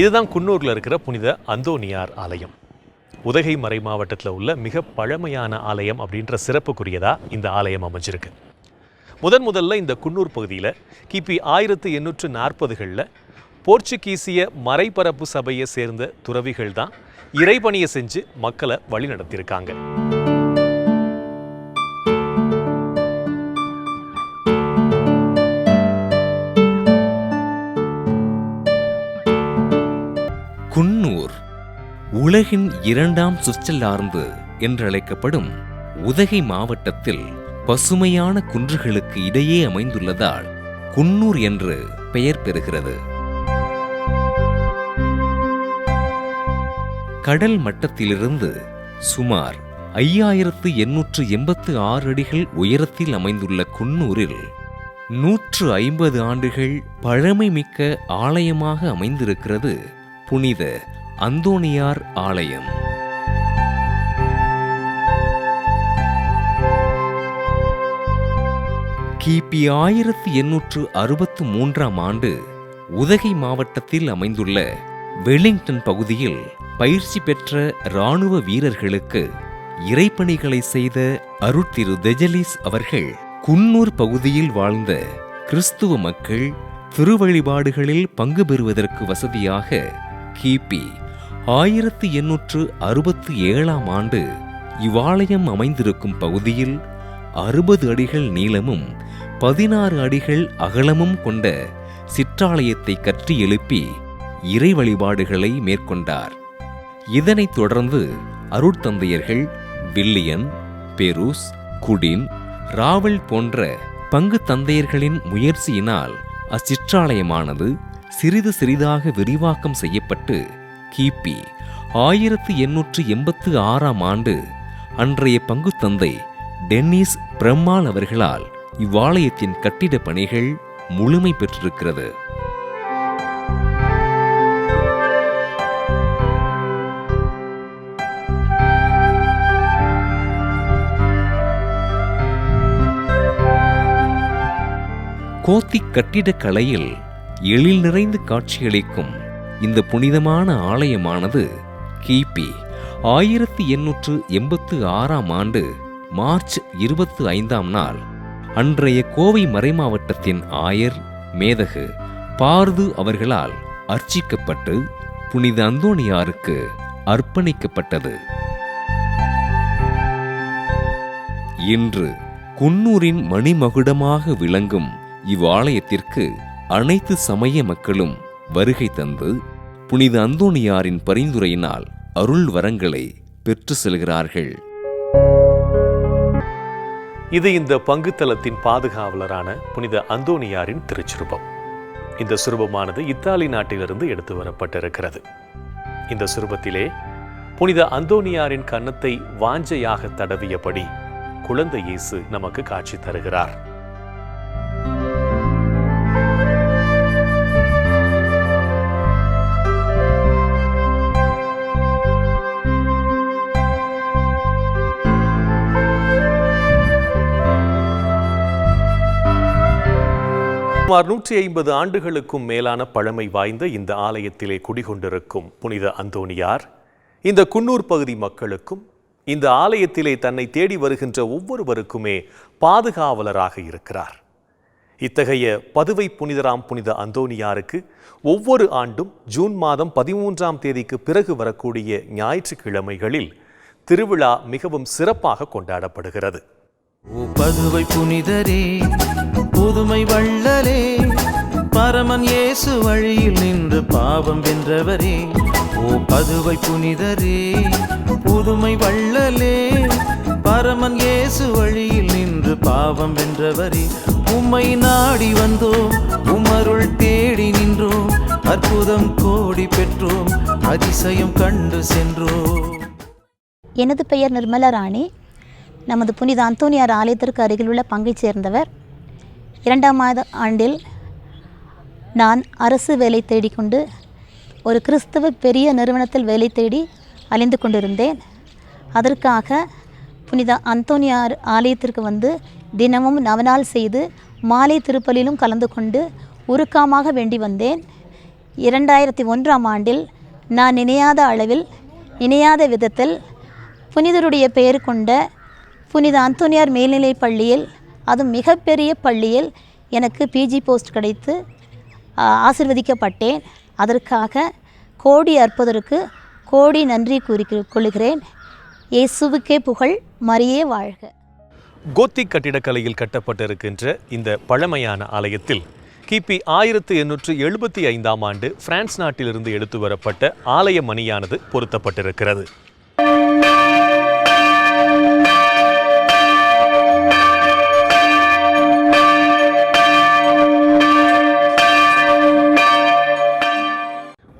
இதுதான் குன்னூரில் இருக்கிற புனித அந்தோனியார் ஆலயம். உதகை மறை மாவட்டத்தில் உள்ள மிக பழமையான ஆலயம் அப்படின்ற சிறப்புக்குரியதாக இந்த ஆலயம் அமைஞ்சிருக்கு. முதன் முதல்ல இந்த குன்னூர் பகுதியில் கிபி ஆயிரத்து எண்ணூற்று நாற்பதுகளில் போர்ச்சுகீசிய மறைபரப்பு சபையை சேர்ந்த துறவிகள் தான் இறைபணியை செஞ்சு மக்களை வழி நடத்தியிருக்காங்க குன்னூர் உலகின் இரண்டாம் சுவிட்சர்லாந்து என்றழைக்கப்படும் உதகை மாவட்டத்தில் பசுமையான குன்றுகளுக்கு இடையே அமைந்துள்ளதால் குன்னூர் என்று பெயர் பெறுகிறது. கடல் மட்டத்திலிருந்து சுமார் ஐயாயிரத்து எண்ணூற்று எண்பத்து ஆறு அடிகள் உயரத்தில் அமைந்துள்ள குன்னூரில் நூற்று ஐம்பது ஆண்டுகள் பழமைமிக்க ஆலயமாக அமைந்திருக்கிறது புனித அந்தோணியார் ஆலயம். கிபி ஆயிரத்தி எண்ணூற்று அறுபத்து மூன்றாம் ஆண்டு உதகை மாவட்டத்தில் அமைந்துள்ள வெலிங்டன் பகுதியில் பயிற்சி பெற்ற இராணுவ வீரர்களுக்கு இறைப்பணிகளை செய்த அருட்திரு தெஜலிஸ் அவர்கள் குன்னூர் பகுதியில் வாழ்ந்த கிறிஸ்துவ மக்கள் திருவழிபாடுகளில் பங்கு பெறுவதற்கு வசதியாக கிபி. ஆயிரத்தி எண்ணூற்று அறுபத்தி ஏழாம் ஆண்டு இவ்வாலயம் அமைந்திருக்கும் பகுதியில் அறுபது அடிகள் நீளமும் பதினாறு அடிகள் அகலமும் கொண்ட சிற்றாலயத்தை கற்றி எழுப்பி இறை வழிபாடுகளை மேற்கொண்டார். இதனைத் தொடர்ந்து அருட்தந்தையர்கள் வில்லியன் பெருஸ் குடின் ராவல் போன்ற பங்கு தந்தையர்களின் முயற்சியினால் அச்சிற்றாலயமானது சிறிது சிறிதாக விரிவாக்கம் செய்யப்பட்டு கிபி ஆயிரத்து எண்ணூற்று எண்பத்து ஆறாம் ஆண்டு அன்றைய பங்கு தந்தை டென்னிஸ் பிரம்மாள் அவர்களால் இவ்வாலயத்தின் கட்டிடப் பணிகள் முழுமை பெற்றிருக்கிறது. கோத்திக் கட்டிடக்கலையில் எழில் நிறைந்து காட்சியளிக்கும் இந்த புனிதமான ஆலயமானது கிபி. ஆயிரத்தி எண்ணூற்று எண்பத்து ஆறாம் ஆண்டு மார்ச் இருபத்து ஐந்தாம் நாள். அன்றைய கோவை மறைமாவட்டத்தின் ஆயர் மேதகு பார்து அவர்களால் அர்ச்சிக்கப்பட்டு புனித அந்தோணியாருக்கு அர்ப்பணிக்கப்பட்டது. இன்று குன்னூரின் மணிமகுடமாக விளங்கும் இவ்வாலயத்திற்கு அனைத்து சமய மக்களும் வருகை தந்து புனித அந்தோணியாரின் பரிந்துரையினால் அருள் வரங்களை பெற்று செல்கிறார்கள். இது இந்த பங்குத்தலத்தின் பாதுகாவலரான புனித அந்தோனியாரின் திருச்சிருபம். இந்த சுரூபமானது இத்தாலி நாட்டிலிருந்து எடுத்து வரப்பட்டிருக்கிறது. இந்த சுரூபத்திலே புனித அந்தோனியாரின் கன்னத்தை வாஞ்சையாக தடவியபடி குழந்தை இயேசு நமக்கு காட்சி தருகிறார். சுமார் நூற்றி ஐம்பது ஆண்டுகளுக்கும் மேலான பழமை வாய்ந்த இந்த ஆலயத்திலே குடிகொண்டிருக்கும் புனித அந்தோனியார் இந்த குன்னூர் பகுதி மக்களுக்கும் இந்த ஆலயத்திலே தன்னை தேடி வருகின்ற ஒவ்வொருவருக்குமே பாதுகாவலராக இருக்கிறார். இத்தகைய பதுவை புனிதராம் புனித அந்தோனியாருக்கு ஒவ்வொரு ஆண்டும் ஜூன் மாதம் பதிமூன்றாம் தேதிக்கு பிறகு வரக்கூடிய ஞாயிற்றுக்கிழமைகளில் திருவிழா மிகவும் சிறப்பாக கொண்டாடப்படுகிறது. பதுவை புனிதரே புதுமை வள்ள வள்ளலே பரமன் இயேசு வழியில் நின்று பாவம் வென்றவரே. ஓ பதுவை புனிதரே புதுமை வள்ளலே பரமன் இயேசு வழியில் நின்று பாவம் வென்றவரே. உம்மை நாடி வந்தோம் உமருள் தேடி நின்றோம். அற்புதம் கோடி பெற்றோம் அதிசயம் கண்டு சென்றோம். எனது பெயர் நிர்மலா ராணி. நமது புனித அந்தோனியார் ஆலயத்திற்கு அருகிலுள்ள பங்கைச் சேர்ந்தவர். இரண்டாம் ஆண்டில் நான் அரசு வேலை தேடிக்கொண்டு ஒரு கிறிஸ்தவ பெரிய நிறுவனத்தில் வேலை தேடி அலைந்து கொண்டிருந்தேன். அதற்காக புனித அந்தோனியார் ஆலயத்திற்கு வந்து தினமும் நவநாள் செய்து மாலை திருப்பலிலும் கலந்து கொண்டு உருக்கமாக வேண்டி வந்தேன். இரண்டாயிரத்தி ஒன்றாம் ஆண்டில் நான் நினையாத அளவில் இணையாத விதத்தில் புனிதருடைய பெயர் கொண்ட புனித அந்தோனியார் மேல்நிலைப் பள்ளியில் அது மிகப்பெரிய பள்ளியில் எனக்கு பிஜி போஸ்ட் கிடைத்து ஆசிர்வதிக்கப்பட்டேன். அதற்காக கோடி அற்பதற்கு கோடி நன்றி கூறி கொள்கிறேன். இயேசுவுக்கே புகழ் மரியே வாழ்க. கோத்திக் கட்டிடக்கலையில் கட்டப்பட்டிருக்கின்ற இந்த பழமையான ஆலயத்தில் கிபி ஆயிரத்து எண்ணூற்று எழுபத்தி ஐந்தாம் ஆண்டு பிரான்ஸ் நாட்டிலிருந்து எடுத்து வரப்பட்ட ஆலய மணியானது பொருத்தப்பட்டிருக்கிறது.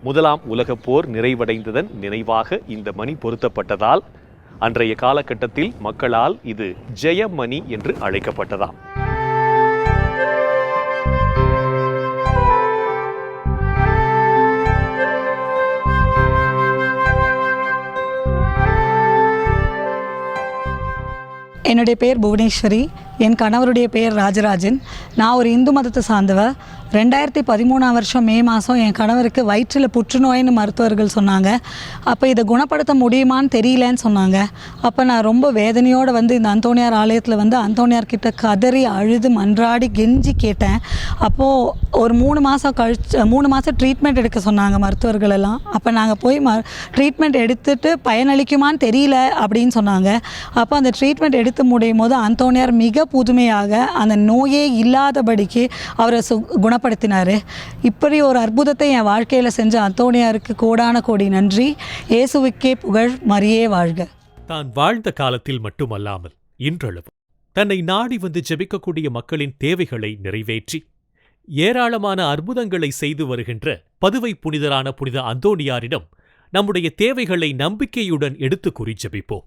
முதலாம் உலகப் போர் நிறைவடைந்ததன் நினைவாக இந்த மணி பொருத்தப்பட்டதால் அன்றைய காலகட்டத்தில் மக்களால் இது ஜெயமணி என்று அழைக்கப்பட்டதாம். என்னுடைய பெயர் புவனேஸ்வரி. என் கணவருடைய பெயர் ராஜராஜன். நான் ஒரு இந்து மதத்தை சார்ந்தவ. ரெண்டாயிரத்தி பதிமூணாம் வருஷம் மே மாதம் என் கணவருக்கு வயிற்றில் புற்றுநோயின்னு மருத்துவர்கள் சொன்னாங்க. அப்போ இதை குணப்படுத்த முடியுமான்னு தெரியலன்னு சொன்னாங்க. அப்போ நான் ரொம்ப வேதனையோடு வந்து இந்த அந்தோனியார் ஆலயத்தில் வந்து அந்தோனியார் கிட்ட கதறி அழுது மன்றாடி கெஞ்சி கேட்டேன். அப்போது ஒரு மூணு மாதம் கழிச்சு மூணு மாதம் ட்ரீட்மெண்ட் எடுக்க சொன்னாங்க மருத்துவர்கள் எல்லாம். அப்போ நாங்கள் போய் ம ட்ரீட்மெண்ட் எடுத்துட்டு பயனளிக்குமான்னு தெரியல அப்படின்னு சொன்னாங்க. அப்போ அந்த ட்ரீட்மெண்ட் எடுத்து முடியும் போது அந்தோனியார் மிக புதுமையாக அந்த நோயே இல்லாதபடிக்கு அவரை சு குணப்படுத்தினார். இப்படி ஒரு அற்புதத்தை என் வாழ்க்கையில் செஞ்ச அந்தோனியாருக்கு கோடான கோடி நன்றி. இயேசுவுக்கே புகழ் மரியே வாழ்க. தான் வாழ்ந்த காலத்தில் மட்டுமல்லாமல் இன்றளவும் தன்னை நாடி வந்து ஜெபிக்கக்கூடிய மக்களின் தேவைகளை நிறைவேற்றி ஏராளமான அற்புதங்களை செய்து வருகின்ற பதுவை புனிதரான புனித அந்தோணியாரிடம் நம்முடைய தேவைகளை நம்பிக்கையுடன் எடுத்துக் கூறி ஜெபிப்போம்.